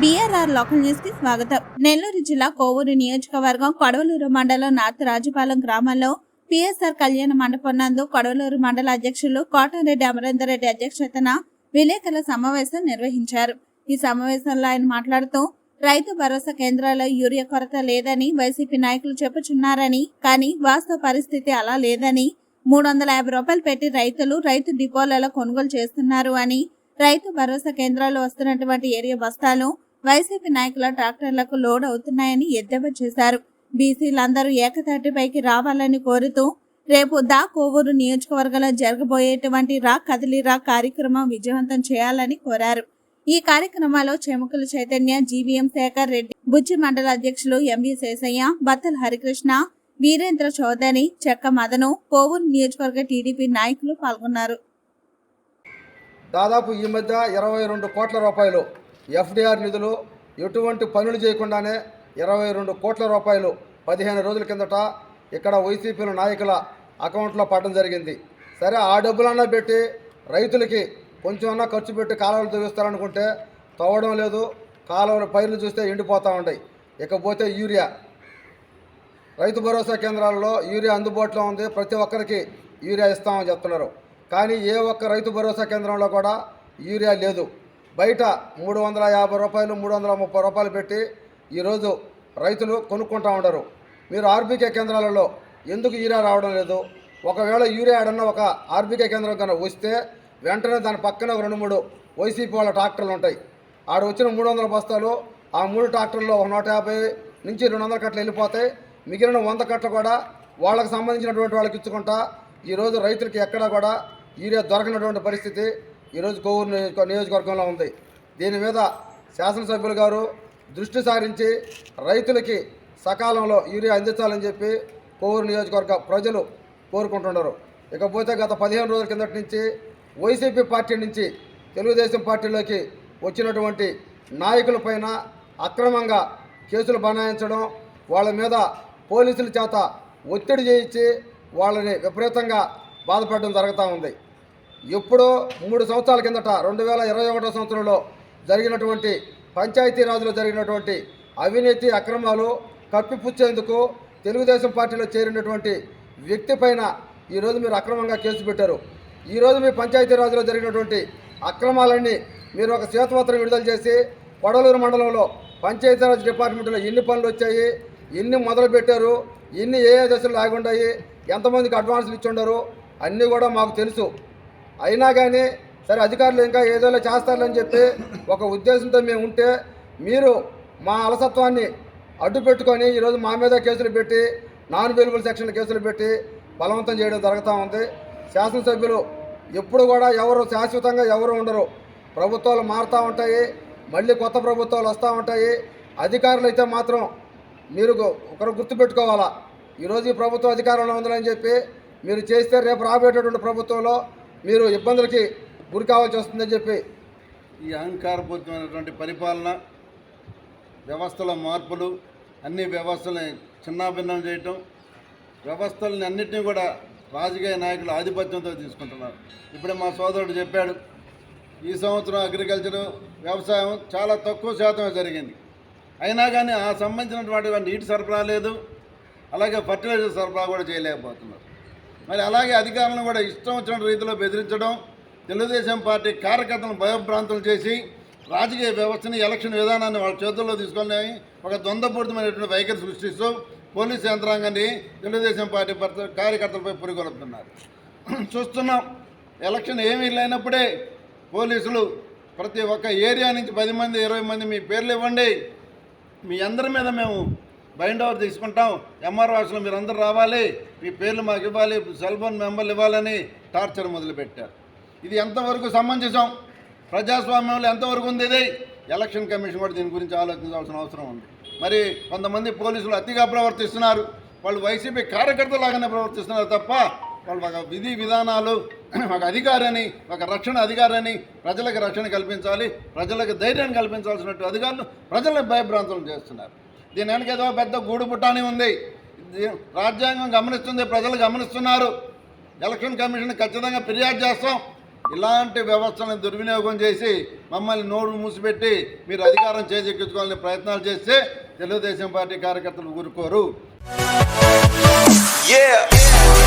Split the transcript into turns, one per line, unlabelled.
BRR local న్యూస్కి స్వాగతం. నెల్లూరు జిల్లా కోవూరు నియోజకవర్గం కొడవలూరు మండలం నార్త్ రాజుపాలెం గ్రామంలో పిఎస్ఆర్ కళ్యాణ మండపం నందు కొడవలూరు మండల అధ్యక్షులు కోటరెడ్డి అమరేందర్ రెడ్డి అధ్యక్షతన విలేకరుల సమావేశం నిర్వహించారు. ఈ సమావేశంలో ఆయన మాట్లాడుతూ రైతు భరోసా కేంద్రాల్లో యూరియా కొరత లేదని వైసీపీ నాయకులు చెప్పుచున్నారని కానీ వాస్తవ పరిస్థితి అలా లేదని మూడు వందల యాభై రూపాయలు పెట్టి రైతులు రైతు డిపోలలో కొనుగోలు చేస్తున్నారు అని రైతు భరోసా కేంద్రాలు వస్తున్నటువంటి ఏరియా బస్తాలు వైసీపీ నాయకుల ట్రాక్టర్లకు లోడ్ అవుతున్నాయని ఎద్దేవా చేశారు. బీసీలందరూ ఏకతాటిపైకి రావాలని కోరుతూ రేపు దా కోవూరు నియోజకవర్గంలో జరగబోయేటువంటి రా కదిలి రా కార్యక్రమం విజయవంతం చేయాలని కోరారు. ఈ కార్యక్రమంలో చెముకుల చైతన్య జీవీఎం శేఖర్ రెడ్డి బుజ్జి మండల అధ్యక్షులు ఎంవి శేషయ్య బత్తల హరికృష్ణ వీరేంద్ర చౌదరి చెక్క మదను కోవూరు నియోజకవర్గ టీడీపీ నాయకులు పాల్గొన్నారు.
దాదాపు ఈ మధ్య ఇరవై రెండు కోట్ల రూపాయలు ఎఫ్డీఆర్ నిధులు ఎటువంటి పనులు చేయకుండానే ఇరవై రెండు కోట్ల రూపాయలు పదిహేను రోజుల కిందట ఇక్కడ వైసీపీల నాయకుల అకౌంట్లో పడడం జరిగింది. సరే ఆ డబ్బులన్నా పెట్టి రైతులకి కొంచెం అన్నా ఖర్చు పెట్టి కాలువలు తవ్విస్తారనుకుంటే తవ్వడం లేదు. కాలువల పైర్లు చూస్తే ఎండిపోతూ ఉన్నాయి. ఇకపోతే యూరియా. రైతు భరోసా కేంద్రాల్లో యూరియా అందుబాటులో ఉంది. ప్రతి ఒక్కరికి యూరియా ఇస్తామని చెప్తున్నారు. కానీ ఏ ఒక్క రైతు భరోసా కేంద్రంలో కూడా యూరియా లేదు. బయట మూడు వందల యాభై రూపాయలు మూడు వందల ముప్పై రూపాయలు పెట్టి ఈరోజు రైతులు కొనుక్కుంటా ఉండరు. మీరు ఆర్బీకే కేంద్రాలలో ఎందుకు యూరియా రావడం లేదు? ఒకవేళ యూరియా ఆడన్న ఒక ఆర్బీకే కేంద్రం కన్నా వస్తే వెంటనే దాని పక్కన ఒక రెండు మూడు వైసీపీ వాళ్ళ ట్రాక్టర్లు ఉంటాయి. ఆడ వచ్చిన మూడు వందల బస్తాలు ఆ మూడు ట్రాక్టర్లో ఒక నూట యాభై నుంచి రెండు వందల కట్టలు వెళ్ళిపోతాయి. మిగిలిన వంద కట్టలు కూడా వాళ్ళకి సంబంధించినటువంటి వాళ్ళకి ఇచ్చుకుంటా ఈరోజు రైతులకి ఎక్కడా కూడా యూరియా దొరకనటువంటి పరిస్థితి. ఈరోజు కొవ్వూరు నియోజక- నియోజకవర్గంలో ఉంది. దీని మీద శాసనసభ్యులు గారు దృష్టి సారించి రైతులకి సకాలంలో యూరియా అందించాలని చెప్పి కొవ్వూరు నియోజకవర్గ ప్రజలు కోరుకుంటున్నారు. ఇకపోతే గత పదిహేను రోజుల కిందటి నుంచి వైసీపీ పార్టీ నుంచి తెలుగుదేశం పార్టీలోకి వచ్చినటువంటి నాయకుల పైన అక్రమంగా కేసులు బనాయించడం వాళ్ళ మీద పోలీసుల చేత ఒత్తిడి చేయించి వాళ్ళని విపరీతంగా బాధపడడం జరుగుతూ ఉంది. ఎప్పుడో మూడు సంవత్సరాల కిందట రెండు వేల ఇరవై ఒకటో సంవత్సరంలో జరిగినటువంటి పంచాయతీరాజ్లో జరిగినటువంటి అవినీతి అక్రమాలు కప్పిపుచ్చేందుకు తెలుగుదేశం పార్టీలో చేరినటువంటి వ్యక్తి పైన ఈరోజు మీరు అక్రమంగా కేసు పెట్టారు. ఈరోజు మీ పంచాయతీరాజ్లో జరిగినటువంటి అక్రమాలన్నీ మీరు ఒక శ్వేతపత్రం విడుదల చేసి కొడలూరు మండలంలో పంచాయతీరాజ్ డిపార్ట్మెంట్లో ఎన్ని పనులు వచ్చాయి ఎన్ని మొదలు పెట్టారు ఎన్ని ఏ ఏ దశలు ఆగుండాయి ఎంతమందికి అడ్వాన్సులు ఇచ్చి ఉండరు అన్నీ కూడా మాకు తెలుసు. అయినా కానీ సరే అధికారులు ఇంకా ఏదోలా చేస్తారని చెప్పి ఒక ఉద్దేశంతో మేము ఉంటే మీరు మా అలసత్వాన్ని అడ్డు పెట్టుకొని ఈరోజు మా మీద కేసులు పెట్టి నాన్ అవైలబుల్ సెక్షన్ కేసులు పెట్టి బలవంతం చేయడం జరుగుతూ ఉంది. శాసనసభ్యులు ఎప్పుడు కూడా ఎవరు శాశ్వతంగా ఎవరు ఉండరు. ప్రభుత్వాలు మారుతూ ఉంటాయి. మళ్ళీ కొత్త ప్రభుత్వాలు వస్తూ ఉంటాయి. అధికారులు అయితే మాత్రం మీరు ఒకరు గుర్తుపెట్టుకోవాలా. ఈరోజు ఈ ప్రభుత్వం అధికారంలో ఉందని చెప్పి మీరు చేస్తే రేపు రాబోయేటటువంటి ప్రభుత్వంలో మీరు ఇబ్బందులకి గురి కావాల్సి వస్తుందని చెప్పి
ఈ అహంకారపూరితమైనటువంటి పరిపాలన వ్యవస్థల మార్పులు అన్ని వ్యవస్థలని చిన్నాభిన్నం చేయటం వ్యవస్థలని అన్నింటినీ కూడా రాజకీయ నాయకులు ఆధిపత్యంతో తీసుకుంటున్నారు. ఇప్పుడే మా సోదరుడు చెప్పాడు ఈ సంవత్సరం అగ్రికల్చరు వ్యవసాయం చాలా తక్కువ శాతమే జరిగింది. అయినా కానీ ఆ సంబంధించినటువంటి నీటి సరఫరా లేదు అలాగే ఫర్టిలైజర్ సరఫరా కూడా చేయలేకపోతున్నారు. మరి అలాగే అధికారులను కూడా ఇష్టం వచ్చిన రీతిలో బెదిరించడం తెలుగుదేశం పార్టీ కార్యకర్తలను భయభ్రాంతులు చేసి రాజకీయ వ్యవస్థని ఎలక్షన్ విధానాన్ని వాళ్ళ చేతుల్లో తీసుకొని ఒక ద్వంద్వపూరితమైనటువంటి వైఖరి సృష్టిస్తూ పోలీస్ యంత్రాంగాన్ని తెలుగుదేశం పార్టీ కార్యకర్తలపై పురిగొలుపుతున్నారు. చూస్తున్నాం ఎలక్షన్ ఏమీ లేనప్పుడే పోలీసులు ప్రతి ఒక్క ఏరియా నుంచి పది మంది ఇరవై మంది మీ పేర్లు ఇవ్వండి. మీ అందరి మీద మేము బైండ్ ఓవర్ తీసుకుంటాం. ఎంఆర్ ఆఫీస్లో మీరు రావాలి. మీ పేర్లు మాకు ఇవ్వాలి. సెల్ ఫోన్ మెంబర్లు ఇవ్వాలని టార్చర్ మొదలుపెట్టారు. ఇది ఎంతవరకు సమంజసం? ప్రజాస్వామ్యంలో ఎంతవరకు ఉంది ఇది? ఎలక్షన్ కమిషన్ కూడా దీని గురించి ఆలోచించాల్సిన అవసరం ఉంది. మరి కొంతమంది పోలీసులు అతిగా ప్రవర్తిస్తున్నారు. వాళ్ళు వైసీపీ కార్యకర్తలాగానే ప్రవర్తిస్తున్నారు తప్ప వాళ్ళు ఒక విధి విధానాలు ఒక అధికారని ఒక రక్షణ అధికారని ప్రజలకు రక్షణ కల్పించాలి ప్రజలకు ధైర్యాన్ని కల్పించాల్సినట్టు అధికారులు ప్రజలను భయభ్రాంతులు చేస్తున్నారు. దీని వెనక ఏదో పెద్ద గూడు పుట్టాని ఉంది. రాజ్యాంగం గమనిస్తుంది ప్రజలు గమనిస్తున్నారు. ఎలక్షన్ కమిషన్ ఖచ్చితంగా ఫిర్యాదు చేస్తాం. ఇలాంటి వ్యవస్థలను దుర్వినియోగం చేసి మమ్మల్ని నోరు మూసిపెట్టి మీరు అధికారం చేజెక్కించుకోవాలని ప్రయత్నాలు చేస్తే తెలుగుదేశం పార్టీ కార్యకర్తలు ఊరుకోరు.
Yeah.